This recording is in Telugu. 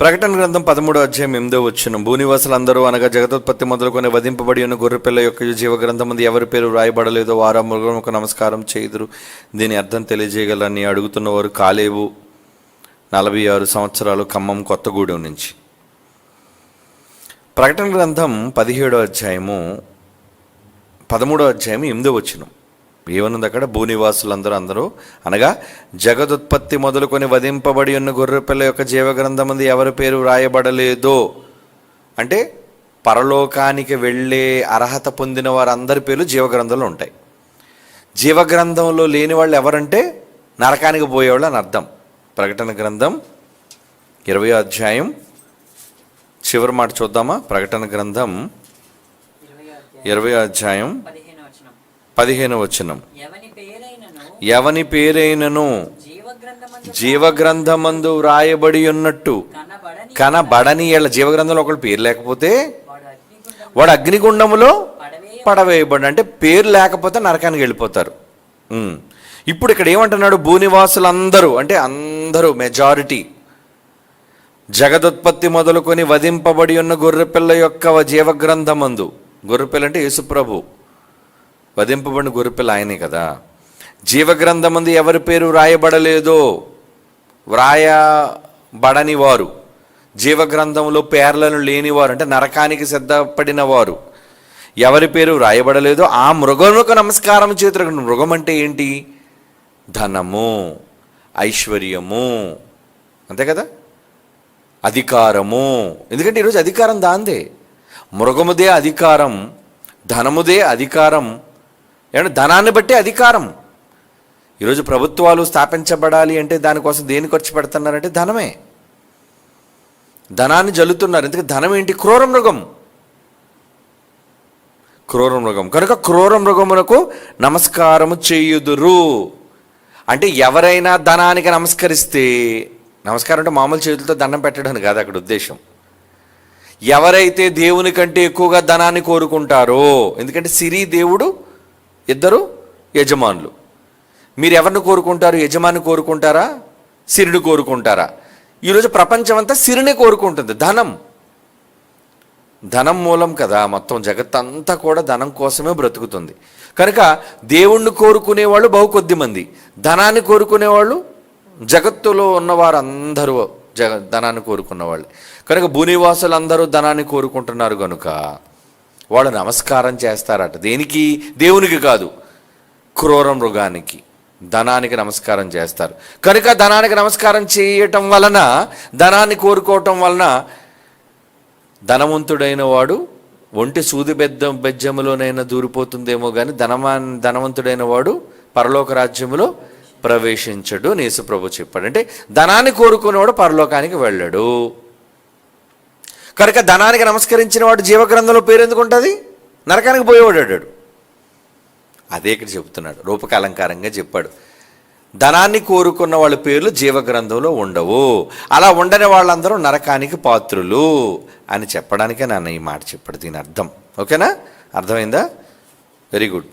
ప్రకటన గ్రంథం పదమూడు అధ్యాయం ఎనిమిదో వచ్చిన భూనివాసులందరూ అనగా జగతోత్పత్తి మొదలుకొని వధింపబడి ఉన్న గొర్రెపిల్ల యొక్క జీవ గ్రంథం మంది ఎవరి పేరు రాయబడలేదో వారా మృగముకు నమస్కారం చేయుదురు. దీని అర్థం తెలియజేయగలని అడుగుతున్నవారు కాలేవు నలభై ఆరు సంవత్సరాలు ఖమ్మం కొత్తగూడెం నుంచి. ప్రకటన గ్రంథం పదిహేడో అధ్యాయము పదమూడో అధ్యాయం ఎనిమిదో వచ్చినం ఏమనుంది అక్కడ భూనివాసులందరూ అందరూ. అనగా జగదుత్పత్తి మొదలుకొని వధింపబడి ఉన్న గొర్రెపిల్ల యొక్క జీవగ్రంథం ఎవరి పేరు వ్రాయబడలేదో? అంటే పరలోకానికి వెళ్ళే అర్హత పొందిన వారందరి పేర్లు జీవగ్రంథంలో ఉంటాయి. జీవగ్రంథంలో లేని వాళ్ళు ఎవరంటే నరకానికి పోయేవాళ్ళు అని అర్థం. ప్రకటన గ్రంథం ఇరవై అధ్యాయం. చివరి మాట చూద్దామా? ప్రకటన గ్రంథం ఇరవై అధ్యాయం. పదిహేను వచనం. ఎవని పేరైనను? జీవగ్రంథమందు వ్రాయబడి ఉన్నట్టు. కనబడని ఏళ్ళ జీవగ్రంథంలో ఒకళ్ళు పేరు లేకపోతే వాడు అగ్నిగుండం వాడు అగ్నిగుండములో పడవే పడవేయబడి అంటే పేరు లేకపోతే నరకానికి వెళ్ళిపోతారు. ఇప్పుడు ఇక్కడ ఏమంటున్నాడు? భూనివాసులందరూ అంటే అందరూ మెజారిటీ జగదుత్పత్తి మొదలుకొని వధింపబడి ఉన్న గొర్రెపిల్ల యొక్క జీవగ్రంథమందు. గొర్రెపిల్ల అంటే యేసుప్రభు. వధింపబడిన గొర్రెపిల్ల ఆయనే కదా. జీవగ్రంథమందు ఎవరి పేరు వ్రాయబడలేదో వ్రాయబడని వారు జీవగ్రంథంలో పేర్లను లేనివారు అంటే నరకానికి సిద్ధపడిన వారు ఎవరి పేరు వ్రాయబడలేదో ఆ మృగములకు నమస్కారం చేతులకు. మృగం అంటే ఏంటి? ధనము ఐశ్వర్యము అంతే కదా? అధికారము. ఎందుకంటే ఈరోజు అధికారం దాందే. మృగముదే అధికారం ధనముదే అధికారం ఏమంటే ధనాన్ని బట్టి అధికారం. ఈరోజు ప్రభుత్వాలు స్థాపించబడాలి అంటే దానికోసం దేని ఖర్చు పెడుతున్నారంటే ధనమే. ధనాన్ని జల్లుతున్నారు. ఎందుకంటే ధనం ఏంటి? క్రూర మృగం. క్రూర మృగం. కనుక క్రూర మృగమునకు నమస్కారము చేయుదురు. అంటే ఎవరైనా ధనానికి నమస్కరిస్తే నమస్కారం అంటే మామూలు చేతులతో దండం పెట్టడం కాదు అక్కడ ఉద్దేశం. ఎవరైతే దేవుని కంటే ఎక్కువగా ధనాన్ని కోరుకుంటారో ఎందుకంటే సిరి దేవుడు ఇద్దరు యజమానులు. మీరు ఎవరిని కోరుకుంటారు? యజమాని కోరుకుంటారా? సిరిని కోరుకుంటారా? ఈరోజు ప్రపంచం అంతా సిరిని కోరుకుంటుంది. ధనం. ధనం మూలం కదా. మొత్తం జగత్ అంతా కూడా ధనం కోసమే బ్రతుకుతుంది. కనుక దేవుణ్ణి కోరుకునేవాళ్ళు బహు కొద్ది మంది. ధనాన్ని కోరుకునేవాళ్ళు జగత్తులో ఉన్నవారు అందరూ జగ ధనాన్ని కోరుకున్నవాళ్ళు. కనుక భూనివాసులు అందరూ ధనాన్ని కోరుకుంటున్నారు కనుక వాళ్ళు నమస్కారం చేస్తారట. దేనికి? దేవునికి కాదు. క్రూర మృగానికి. ధనానికి నమస్కారం చేస్తారు. కనుక ధనానికి నమస్కారం చేయటం వలన ధనాన్ని కోరుకోవటం వలన ధనవంతుడైన వాడు ఒంటి సూది బెద్ద బెజ్జములోనైనా దూరిపోతుందేమో కానీ ధనమా ధనవంతుడైన వాడు పరలోక రాజ్యములో ప్రవేశించడు నేసు ప్రభు చెప్పాడు. అంటే ధనాన్ని కోరుకునేవాడు పరలోకానికి వెళ్ళాడు. కనుక ధనానికి నమస్కరించిన వాడు జీవగ్రంథంలో పేరెందుకు ఉంటుంది నరకానికి పోయేవాడాడు అదే ఇక్కడ చెబుతున్నాడు. రూపక అలంకారంగా చెప్పాడు. ధనాన్ని కోరుకున్న వాళ్ళ పేర్లు జీవగ్రంథంలో ఉండవు. అలా ఉండని వాళ్ళందరూ నరకానికి పాత్రులు అని చెప్పడానికే నన్ను ఈ మాట చెప్పాడు. దీని అర్థం. ఓకేనా? అర్థమైందా? Very good